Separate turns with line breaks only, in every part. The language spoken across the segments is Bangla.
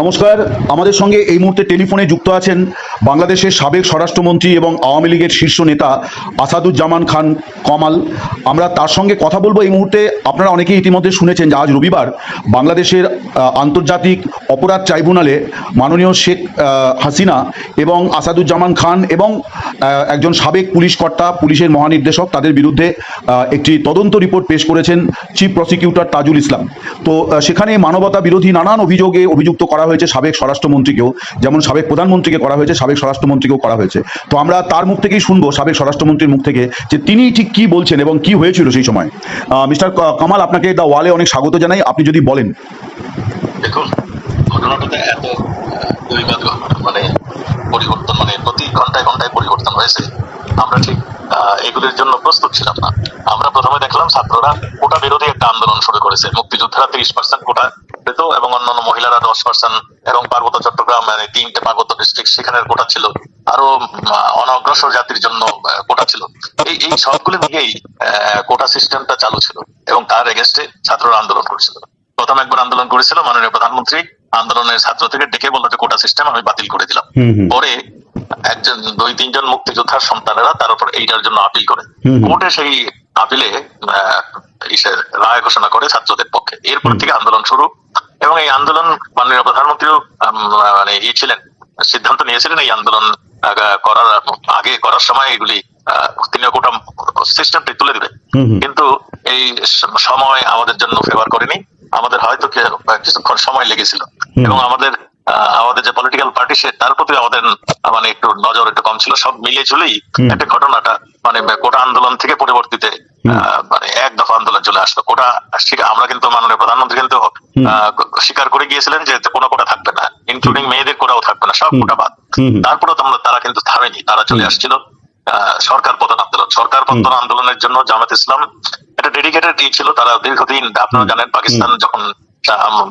নমস্কার। আমাদের সঙ্গে এই মুহূর্তে টেলিফোনে যুক্ত আছেন বাংলাদেশের সাবেক স্বরাষ্ট্রমন্ত্রী এবং আওয়ামী লীগের শীর্ষ নেতা আসাদুজ্জামান খান কমাল। আমরা তার সঙ্গে কথা বলব এই মুহূর্তে। আপনারা অনেকেই ইতিমধ্যে শুনেছেন যে আজ রবিবার বাংলাদেশের আন্তর্জাতিক অপরাধ ট্রাইব্যুনালে মাননীয় শেখ হাসিনা এবং আসাদুজ্জামান খান এবং একজন সাবেক পুলিশ কর্তা, পুলিশের মহানির্দেশক তাদের বিরুদ্ধে একটি তদন্ত রিপোর্ট পেশ করেছেন চিফ প্রসিকিউটর তাজুল ইসলাম। তো সেখানে মানবতা বিরোধী নানান অভিযোগে অভিযুক্ত করা হয়েছে সাবেক স্বরাষ্ট্রমন্ত্রীকেও, যেমন সাবেক প্রধানমন্ত্রীকে করা হয়েছে, সাবেক স্বরাষ্ট্রমন্ত্রীকেও করা হয়েছে। তো আমরা তার মুখ থেকেই শুনব, সাবেক স্বরাষ্ট্রমন্ত্রীর মুখ থেকে, যে তিনি ঠিক কি বলছেন এবং কি হয়েছিল সেই সময়। মিস্টার কামাল, আপনাকে দ্য ওয়ালে অনেক স্বাগত জানাই, আপনি যদি বলেন।
দেখুন মানে পরিবর্তন মানে প্রতি ঘন্টায় ঘন্টায় পরিবর্তন হয়েছে। আমরা ঠিক জন্য প্রস্তুত ছিলাম না। আমরা প্রথমে দেখলাম ছাত্ররা কোটা বিরোধী একটা আন্দোলন শুরু করেছে। মুক্তিযোদ্ধারা তিরিশ পার্সেন্ট কোটা পেত এবং অন্যান্য মহিলারা দশ পার্সেন্ট এবং পার্বত্য চট্টগ্রাম মানে তিনটে পার্বত্য ডিস্ট্রিক্ট সেখানের কোটা ছিল। আরও অনগ্রসর জাতির জন্য কোটা ছিল। এই এই সবগুলো আহ, কোটা সিস্টেমটা চালু ছিল এবং তার এগেস্টে ছাত্ররা আন্দোলন করেছিল। প্রথম একবার আন্দোলন করেছিল মাননীয় প্রধানমন্ত্রী। আন্দোলনের ছাত্র থেকে ডেকে বলল যে কোটা সিস্টেম আমি বাতিল করে দিলাম। পরে একজন দুই তিনজন মুক্তিযোদ্ধার সন্তানেরা তার উপর এইটার জন্য আপিল করে। কোর্টে সেই আপিলে রায় ঘোষণা করে ছাত্রদের পক্ষে। এরপর থেকে আন্দোলন শুরু। এবং এই আন্দোলন মাননীয় প্রধানমন্ত্রীও মানে ই ছিলেন সিদ্ধান্ত নিয়েছিলেন এই আন্দোলন করার আগে করার সময় এগুলি তিনিও কোটা সিস্টেমটি তুলে দিবে
হুম, হুম।
কিন্তু এই সময় আমাদের জন্য ফেভার করেনি। আমাদের হয়তো কিছুক্ষণ সময় লেগেছিল। এবং আমাদের আমাদের যে পলিটিক্যাল পার্টি সে তার প্রতি আমাদের মানে একটু নজর একটু কম ছিল। সব মিলিয়ে ঝুলেই একটা ঘটনাটা মানে কোটা আন্দোলন থেকে পরিবর্তিতে মানে এক দফা আন্দোলন চলে আসলো। কোটা আমরা কিন্তু মাননীয় প্রধানমন্ত্রী কিন্তু স্বীকার করে গিয়েছিলেন যে কোনো কোটা থাকবে না ইনক্লুডিং মেয়েদের কোটাও থাকবে না সব কোটা বাদ। তারপরে তোমরা তারা কিন্তু থামেনি তারা চলে আসছিল। সরকার পতন আন্দোলন সরকার পতন আন্দোলনের জন্য জামাত ইসলাম একটা ডেডিকেটেড ই ছিল তারা দীর্ঘদিন আপনারা জানেন পাকিস্তান যখন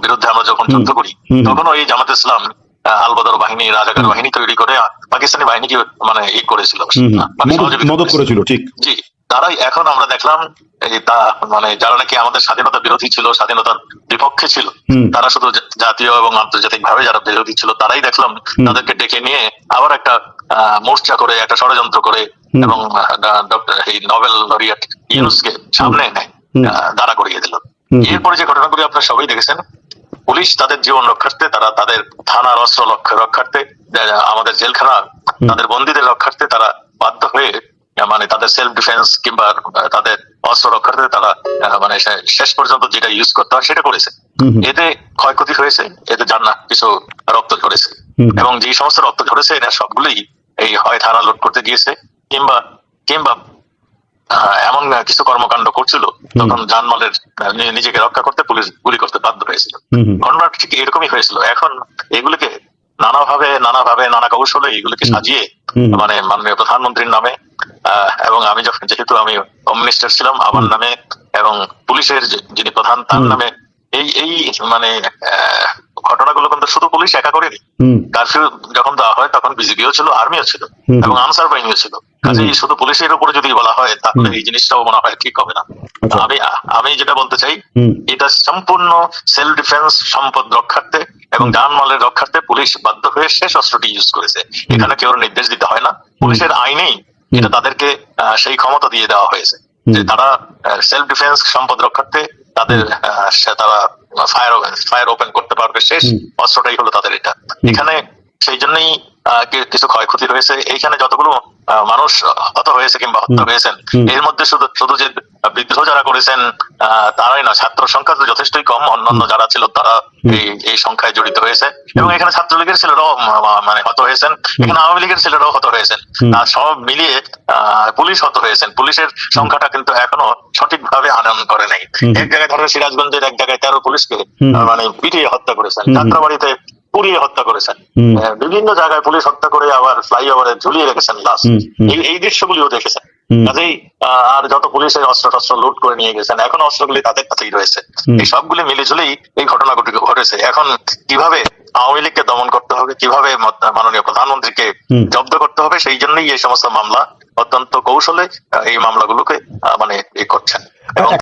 বিরুদ্ধে আমরা যখন যুদ্ধ করি তখন ওই জামাত ইসলাম আলবদর বাহিনী রাজাকার বাহিনী তৈরি করে পাকিস্তানি বাহিনীকে মানে ই করেছিল। মানে সহযোগিতা
করেছিল ঠিক।
জি। তারাই এখন আমরা দেখলাম এই তা মানে যারা নাকি আমাদের স্বাধীনতা বিরোধী ছিল স্বাধীনতার বিপক্ষে ছিল তারা শুধু জাতীয় এবং আন্তর্জাতিক ভাবে যারা বিরোধী ছিল তারাই দেখলাম তাদেরকে ডেকে নিয়ে আবার একটা মোর্চা করে একটা ষড়যন্ত্র করে এবং ডক্টর এই নোবেল লরিয়েট ইউনুসকে সামনে এনে আহ, দাঁড়া করিয়ে দিল। এরপরে যে ঘটনাগুলি আপনারা সবাই দেখেছেন পুলিশ তাদের জীবন রক্ষার্থে তারা তাদের থানার অস্ত্র লক্ষ্য রক্ষার্থে আমাদের জেলখানা তাদের বন্দীদের রক্ষার্থে তারা বাধ্য হয়ে মানে তাদের সেলফ ডিফেন্স কিংবা তাদের অস্ত্র রক্ষার্থে তারা মানে শেষ পর্যন্ত যেটা ইউজ করতে হয় সেটা করেছে। এতে ক্ষয়ক্ষতি হয়েছে এতে না কিছু রক্ত ঝরেছে। এবং যে সমস্ত রক্ত ঝরেছে এরা সবগুলোই এই হয় থানা লোড করতে গিয়েছে কিংবা কিংবা এমন কিছু কর্মকাণ্ড করছিল তখন জানমালের নিজেকে রক্ষা করতে পুলিশ গুলি করতে বাধ্য হয়েছিল। ঘটনাটা ঠিক এরকমই হয়েছিল। এখন এগুলিকে নানাভাবে নানাভাবে নানা কৌশলে এগুলিকে সাজিয়ে মানে মাননীয় প্রধানমন্ত্রীর নামে এবং আমি যখন যেহেতু আমি হোম মিনিস্টার ছিলাম আমার নামে এবং পুলিশের যিনি প্রধান তার নামে এই এই মানে ঘটনাগুলো কিন্তু শুধু পুলিশ একা করেনি। কারফিউ যখন দেওয়া হয় তখন বিজিবিও ছিল আর্মিও ছিল এবং আনসার বাহিনীও ছিল। কাজেই শুধু পুলিশের উপরে যদি বলা হয় তাহলে এই জিনিসটাও মনে হয় ঠিক হবে না।
আচ্ছা।
আমি আমি যেটা বলতে চাই এটা সম্পূর্ণ সেলফ ডিফেন্স সম্পদ রক্ষার্থে এবং জানমালের রক্ষার্থে পুলিশ বাধ্য হয়ে শেষ অস্ত্রটি ইউজ করেছে। এখানে কেউ নির্দেশ দিতে হয় না। পুলিশের আইনেই এটা তাদেরকে সেই ক্ষমতা দিয়ে দেওয়া হয়েছে। যে তারা সেলফ ডিফেন্স সম্পদ রক্ষার্থে তাদের তারা ফায়ার ফায়ার ওপেন করতে পারবে। শেষ অস্ত্রটাই হলো তাদের এটা। এখানে সেই জন্যই কিছু ক্ষয়ক্ষতি রয়েছে এইখানে যতগুলো আহ, মানুষ হত হয়েছে কিংবা হত্যা হয়েছেন এর মধ্যে শুধু শুধু যে বিদ্রোহ যারা করেছেন তারাই না ছাত্র সংখ্যা তো যথেষ্টই কম। অন্যান্য যারা ছিল তারা এই এই সংখ্যায় জড়িত হয়েছে। এবং এখানে ছাত্রলীগের ছেলেরাও মানে হত হয়েছেন। এখানে আওয়ামী লীগের ছেলেরাও হত হয়েছেন। আর সব মিলিয়ে পুলিশ হত হয়েছেন। পুলিশের সংখ্যাটা কিন্তু এখনও সঠিকভাবে আনয়ন করে নাই। এক জায়গায় ধরেন সিরাজগঞ্জের এক জায়গায় তেরো পুলিশকে মানে পিটিয়ে হত্যা করেছেন। যাত্রাবাড়িতে পুড়িয়ে হত্যা করেছেন। বিভিন্ন জায়গায় পুলিশ হত্যা করে আবার ফ্লাইওভারে ঝুলিয়ে রেখেছেন লাশ। এই দৃশ্যগুলিও দেখেছেন। কাজেই আর যত পুলিশের অস্ত্র টস্ত্র লুট করে নিয়ে গেছেন এখন অস্ত্রগুলি তাদের কাছেই রয়েছে। এই সবগুলি মিলে ঝুলেই এই ঘটনা ঘটে- ঘটেছে। এখন কীভাবে আওয়ামী লীগকে দমন করতে হবে কীভাবে মাননীয় প্রধানমন্ত্রীকে। জব্দ করতে হবে সেই জন্যই এই সমস্ত মামলা অত্যন্ত কৌশলে এই মামলাগুলোকে মানে এ করছেন। এবং